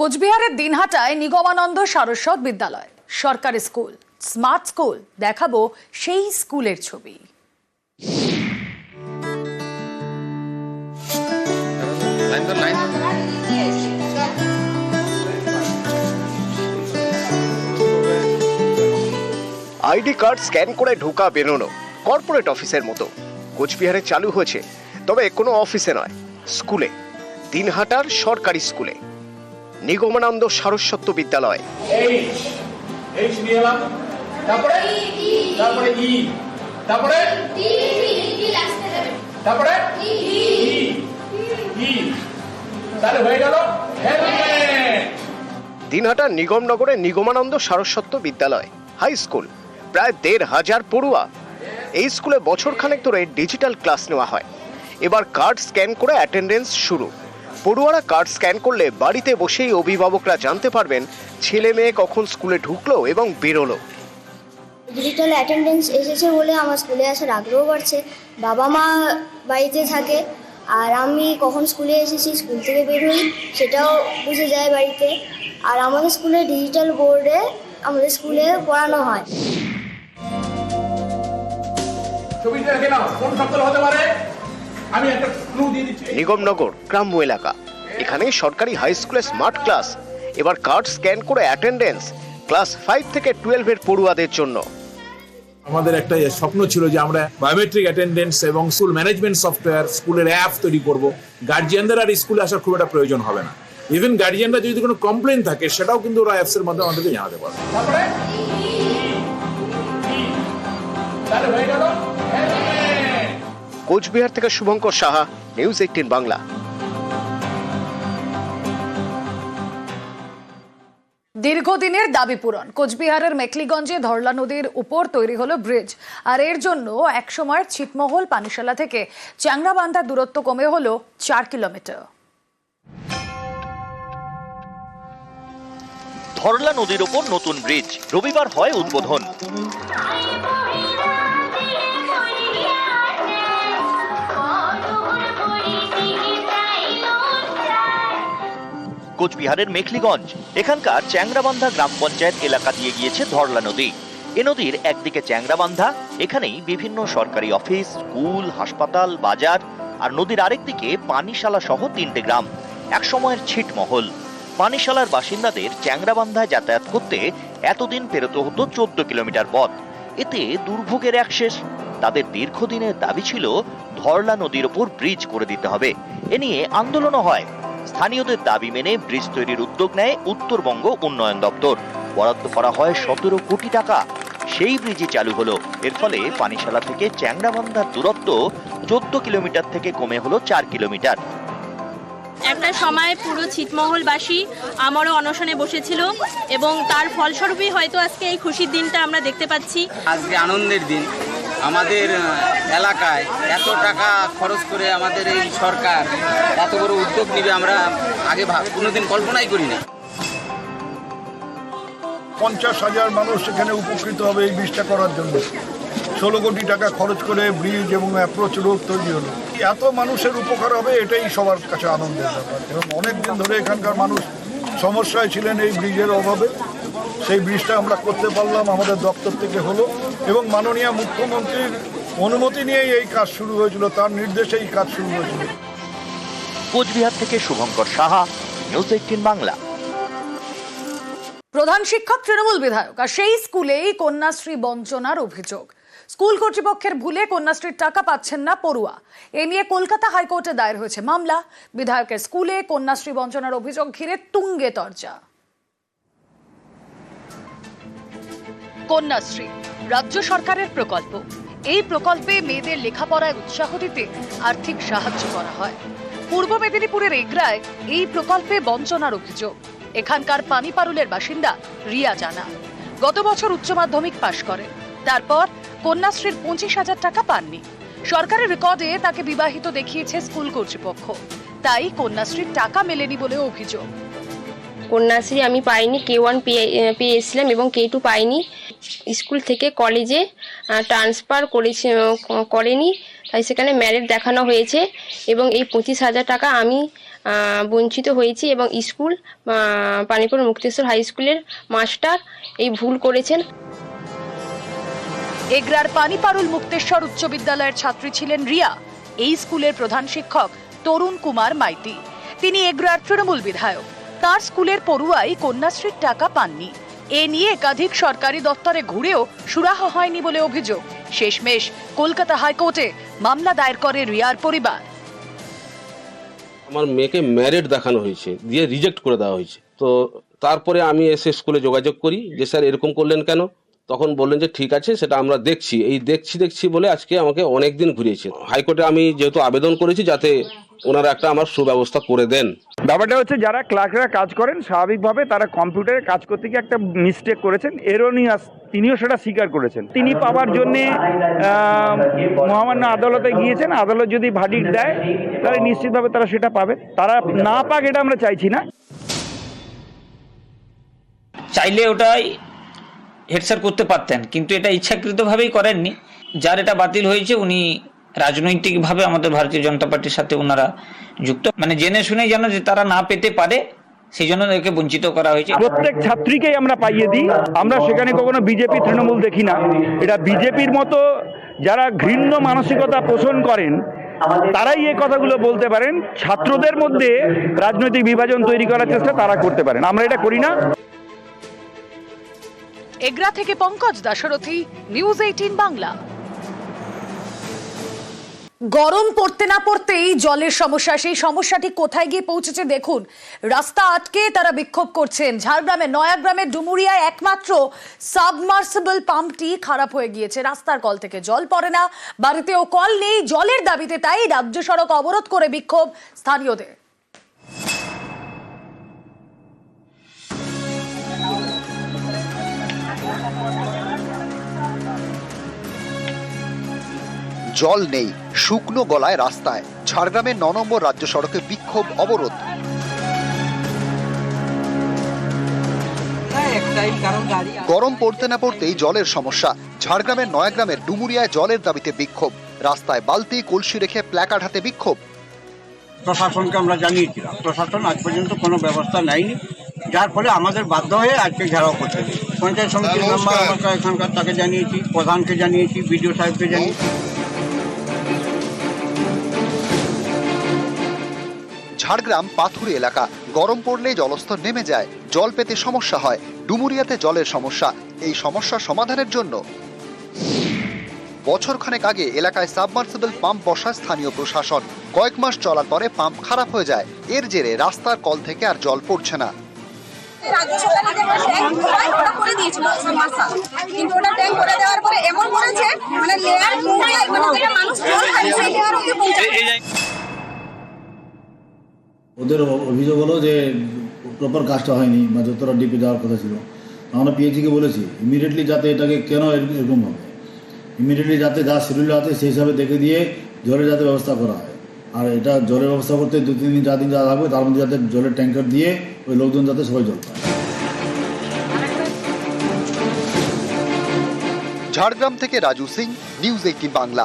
কোচবিহারের দিনহাটায় নিগমানন্দ সারস্বত বিদ্যালয়। সরকারি স্কুল স্মার্ট স্কুল দেখাবো সেই স্কুলের ছবি। লাইন ধর লাইন ধর। আইডি কার্ড স্ক্যান করে ঢোকা বেরোনো কর্পোরেট অফিসের মতো। কোচবিহারে চালু হয়েছে তবে কোনো অফিসে নয় স্কুলে। দিনহাটার সরকারি স্কুলে। নিগমানন্দ সারস্বত বিদ্যালয়। এইচ এইচ নিয়ে এলাম। তারপরে? তারপরে ই তারপরে? তারপরে? ই ই তাহলে হয়ে গেল হেলমেট। দিনহাটার নিগমনগরে নিগমানন্দ সারস্বত বিদ্যালয় হাই স্কুল প্রায় দেড় হাজার পড়ুয়া। এই স্কুলে বছরখানেক ধরে ডিজিটাল ক্লাস নেওয়া হয়। এবার কার্ড স্ক্যান করে অ্যাটেন্ডেন্স শুরু। পড়ুয়ারা কার্ড স্ক্যান করলে বাড়িতে বসেই অভিভাবকরা জানতে পারবেন ছেলে মেয়ে কখন স্কুলে ঢুকলো এবং বেরোলো। ডিজিটাল অ্যাটেন্ডেন্স এসেছে বলে আমার স্কুলে আসার আগ্রহ বাড়ছে। বাবা মা বাড়িতে থাকে আর আমি কখন স্কুলে এসেছি স্কুল থেকে বের হই সেটাও বুঝে যায় বাড়িতে। আর আমাদের স্কুলে ডিজিটাল বোর্ডে আমাদের স্কুলে পড়ানো হয়। ছবিটা দেখে নাও কোন শব্দ হতে পারে? আমি একটা নিগমনগর গ্রাম্য এলাকা। এখানে সরকারি হাই স্কুলে স্মার্ট ক্লাস এবার কার্ড স্ক্যান করে অ্যাটেন্ডেন্স ক্লাস ফাইভ থেকে টুয়েলভের পড়ুয়াদের জন্য। আমাদের একটা স্বপ্ন ছিল যে আমরা বায়োমেট্রিক অ্যাটেন্ডেন্স এবং স্কুল ম্যানেজমেন্ট সফটওয়্যার স্কুলের অ্যাপ তৈরি করব। গার্জিয়ানদের আর স্কুলে আসার খুব একটা প্রয়োজন হবে না। ইভেন গার্জিয়ানরা যদি কোনো কমপ্লেন থাকে সেটাও কিন্তু ওরা অ্যাপসের মাধ্যমে আমাদেরকে জানাতে পারবে। কোচবিহার থেকে শুভঙ্কর সাহা নিউজ এইটিন বাংলা। দীর্ঘদিনের দাবি পূরণ। কোচবিহারের মেকলিগঞ্জে ধরলা নদীর উপর তৈরি হলো ব্রিজ। আর এর জন্য একসময়ের ছিটমহল পানিশালা থেকে চ্যাংরাবান্ধার দূরত্ব কমে হলো চার কিলোমিটার। ধরলা নদীর ওপর নতুন ব্রিজ। রবিবার হয় উদ্বোধন। কোচবিহারের মেখলিগঞ্জ। এখানকার চ্যাংরাবান্ধা গ্রাম পঞ্চায়েত এলাকা দিয়ে গিয়েছে ধরলা নদী। এ নদীর একদিকে চ্যাংরাবান্ধা, এখানেই বিভিন্ন সরকারি অফিস, স্কুল, হাসপাতাল, বাজার, আর নদীর আরেকদিকে পানিশালা সহ তিনটে গ্রাম, একসময়ের ছিটমহল পানিশালার বাসিন্দাদের চ্যাংরাবান্ধায় যাতায়াত করতে এতদিন পেরোতে হতো চোদ্দ কিলোমিটার পথ। এতে দুর্ভোগের এক শেষ। তাদের দীর্ঘদিনের দাবি ছিল, ধরলা নদীর ওপর ব্রিজ করে দিতে হবে। এ নিয়ে আন্দোলনও হয়। স্থানীয়দের দাবি মেনে ব্রিজ তৈরির উদ্যোগ নেয় উত্তরবঙ্গ উন্নয়ন দপ্তর। বরাদ্দ করা হয় সতেরো কোটি টাকা। সেই ব্রিজই চালু হলো। এর ফলে পানিশালা থেকে চ্যাংরাবান্ধার দূরত্ব চোদ্দ কিলোমিটার থেকে কমে হলো চার কিলোমিটার। একটা সময় পুরো ছিটমহলবাসী আমারও অনশনে বসেছিল এবং তার ফলস্বরূপই হয়তো আজকে এই খুশির দিনটা আমরা দেখতে পাচ্ছি। আজকে আনন্দের দিন। আমাদের এলাকায় এত টাকা খরচ করে আমাদের এই সরকার এত বড় উদ্যোগ নিবে আমরা আগে কোনোদিন কল্পনাই করি না পঞ্চাশ হাজার মানুষ সেখানে উপকৃত হবে এই ব্রিজটা করার জন্য। ষোলো কোটি টাকা খরচ করে ব্রিজ এবং অ্যাপ্রোচ রোড তৈরি হলো। এত মানুষের উপকার হবে, এটাই সবার কাছে আনন্দের ব্যাপার। এবং অনেক দিন ধরে এখানকার মানুষ সমস্যায় ছিলেন এই ব্রিজের অভাবে। সেই ব্রিজটা আমরা করতে পারলাম, আমাদের দপ্তর থেকে হলো। এবং মাননীয় মুখ্যমন্ত্রীর অনুমতি নিয়েই এই কাজ শুরু হয়েছিল তার নির্দেশে এই কাজ শুরু হয়েছিল। কোচবিহার থেকে শুভঙ্কর সাহা নিউজ এইটিন বাংলা। প্রধান শিক্ষক তৃণমূল বিধায়ক আর সেই স্কুলেই কন্যাশ্রী বঞ্চনার অভিযোগ। স্কুল কর্তৃপক্ষের ভুলে কন্যাশ্রীর টাকা পাচ্ছেন না পড়ুয়া। এ নিয়ে কলকাতা হাইকোর্টে দায়ের হয়েছে মামলা। বিধায়কের স্কুলে কন্যাশ্রী বঞ্চনার অভিযোগ ঘিরে তুঙ্গে তর্জা। কন্যাশ্রী রাজ্য সরকারের প্রকল্প। এই প্রকল্পে মেয়েদের লেখাপড়ায় উৎসাহ দিতে আর্থিক সাহায্য করা হয়। পূর্ব মেদিনীপুরের এগরায় এই প্রকল্পে বঞ্চনার অভিযোগ। এখানকার পানিপারুলের বাসিন্দা রিয়া জানা। গত বছর উচ্চ মাধ্যমিক পাশ করে। তারপর কন্যাশ্রীর পঁচিশ হাজার টাকা পাননি। সরকারের রেকর্ডে তাকে বিবাহিত দেখিয়েছে স্কুল কর্তৃপক্ষ। তাই কন্যাশ্রীর টাকা মেলেনি বলে অভিযোগ। কন্যাশ্রী আমি পাইনি কে ওয়ান পেয়ে পেয়ে এসেছিলাম এবং কে টু পাইনি। স্কুল থেকে কলেজে ট্রান্সফার করেছে করেনি। তাই সেখানে ম্যারেট দেখানো হয়েছে এবং এই পঁচিশ হাজার টাকা আমি বঞ্চিত হয়েছি এবং স্কুল পানিপুর মুক্তেশ্বর হাই স্কুলের মাস্টার এই ভুল করেছেন। এগরার পানিপারুল মুক্তেশ্বর উচ্চ বিদ্যালয়ের ছাত্রী ছিলেন রিয়া। এই স্কুলের প্রধান শিক্ষক তরুণ কুমার মাইতি। তিনি এগরার তৃণমূল বিধায়ক। তার স্কুলের পড়ুয়াই কন্যাশ্রীর টাকা পাননি। এ নিয়ে একাধিক সরকারি দপ্তরে ঘুরেও সুরাহা হয়নি বলে অভিযোগ। শেষমেশ কলকাতা হাইকোর্টে মামলা দায়ের করে রিয়ার পরিবার। আমার মেয়েকে ম্যারিড দেখানো হয়েছে, দিয়ে রিজেক্ট করে দেওয়া হয়েছে। তো তারপরে আমি এসে স্কুলে যোগাযোগ করি, যে স্যার এরকম করলেন কেন? তখন বললেন যে ঠিক আছে, সেটা আমরা দেখছি। এই দেখছি দেখছি বলে আজকে আমাকে অনেক দিন ঘুরিয়েছে। হাইকোর্টে আমি যেহেতু আবেদন করেছি যাতে ওনারা একটা আমার সুব্যবস্থা করে দেন। ব্যাপারটা হচ্ছে যারা ক্লার্করা কাজ করেন স্বাভাবিকভাবে তারা কম্পিউটারে কাজ করতে গিয়ে একটা মিস্টেক করেছেন এরোনিয়াস তিনিও সেটা স্বীকার করেছেন। তিনি পাওয়ার জন্যে আহ, মহামান্য আদালতে গিয়েছেন আদালত যদি ভার্ডিক্ট দেয় তাহলে নিশ্চিতভাবে তারা সেটা পাবে। তারা না পাক এটা আমরা চাইছি না। চাইলে ওটাই হেড স্যার করতে পারতেন কিন্তু এটা ইচ্ছাকৃতভাবেই করেননি। যার এটা বাতিল হয়েছে উনি রাজনৈতিকভাবে আমাদের ভারতীয় জনতা পার্টির সাথে ওনারা যুক্ত। মানে জেনে শুনে যেন যে তারা না পেতে পারে সেই জন্য একে বঞ্চিত করা হয়েছে। প্রত্যেক ছাত্রীকেই আমরা পাইয়ে দিই। আমরা সেখানে কখনো বিজেপি তৃণমূল দেখি না। এটা বিজেপির মতো যারা ঘৃণ্য মানসিকতা পোষণ করেন তারাই এই কথাগুলো বলতে পারেন। ছাত্রদের মধ্যে রাজনৈতিক বিভাজন তৈরি করার চেষ্টা তারা করতে পারেন। আমরা এটা করি না। এগরা থেকে পঙ্কজ দাশরথী নিউজ এইটিন বাংলা। গরম পড়তে না পড়তেই জলের সমস্যা, সেই সমস্যাটি কোথায় গিয়ে পৌঁছেছে দেখুন। রাস্তা আটকে তারা বিক্ষোভ করছেন। ঝাড়গ্রামে নয়াগ্রামের ডুমুরিয়ায় একমাত্র সাবমার্সিবল পাম্পটি খারাপ হয়ে গিয়েছে। রাস্তার কল থেকে জল পড়ে না, বাড়িতেও কল নেই, জলের দাবিতে তাই রাজ্য সড়ক অবরোধ করে বিক্ষোভ স্থানীয়দের। জল নেই শুকনো গলায় রাস্তায়। ঝাড়গ্রামের ন নম্বর রাজ্য সড়কে বিক্ষোভ অবরোধ। গরম পড়তে না পড়তেই জলের সমস্যা। ঝাড়গ্রামের নয়াগ্রামের ডুমুরিয়ায় জলের দাবিতে বিক্ষোভ। রাস্তায় বালতি কলসি রেখে প্ল্যাকার্ড হাতে বিক্ষোভ। প্রশাসনকে আমরা জানিয়েছিলাম প্রশাসন আজ পর্যন্ত কোনো ব্যবস্থা নেয়নি। যার ফলে আমাদের বাধ্য হয়ে আজকে ঘেরাও করতে পঞ্চায়েত সমিতির মেম্বার আমরা এখানকার তাকে জানিয়েছি প্রধানকে জানিয়েছি বিডিও সাহেবকে জানিয়েছি। ঝাড়গ্রাম পাথুরে এলাকা। গরম পড়লেই জলস্তর নেমে যায়। জল পেতে সমস্যা হয়। ডুমুরিয়াতে জলের সমস্যা। এই সমস্যা সমাধানের জন্য। বছরখানেক আগে এলাকায় সাবমার্সিবল পাম্প বসায় স্থানীয় প্রশাসন। কয়েক মাস চলার পরে পাম্প খারাপ হয়ে যায়। এর জেরে রাস্তার কল থেকে আর জল পড়ছে না। মানে ওদের অভিযোগ হলো যে প্রপার কাজটা হয়নি বা যতটা ডিপে যাওয়ার কথা ছিল। আমরা পিএইচিকে বলেছি ইমিডিয়েটলি যাতে এটাকে কেন এরকম হবে? ইমিডিয়েটলি যাতে যা শিডিউল আছে সেই হিসাবে দেখে দিয়ে জলের যাতে ব্যবস্থা করা হয়। আর এটা জলের ব্যবস্থা করতে দু, তিন দিন, চার দিন যা লাগবে, তার মধ্যে যাতে জলের ট্যাঙ্কার দিয়ে ওই লোকজন যাতে সবাই জল পায়। ঝাড়গ্রাম থেকে রাজু সিং, নিউজ এইটিন বাংলা।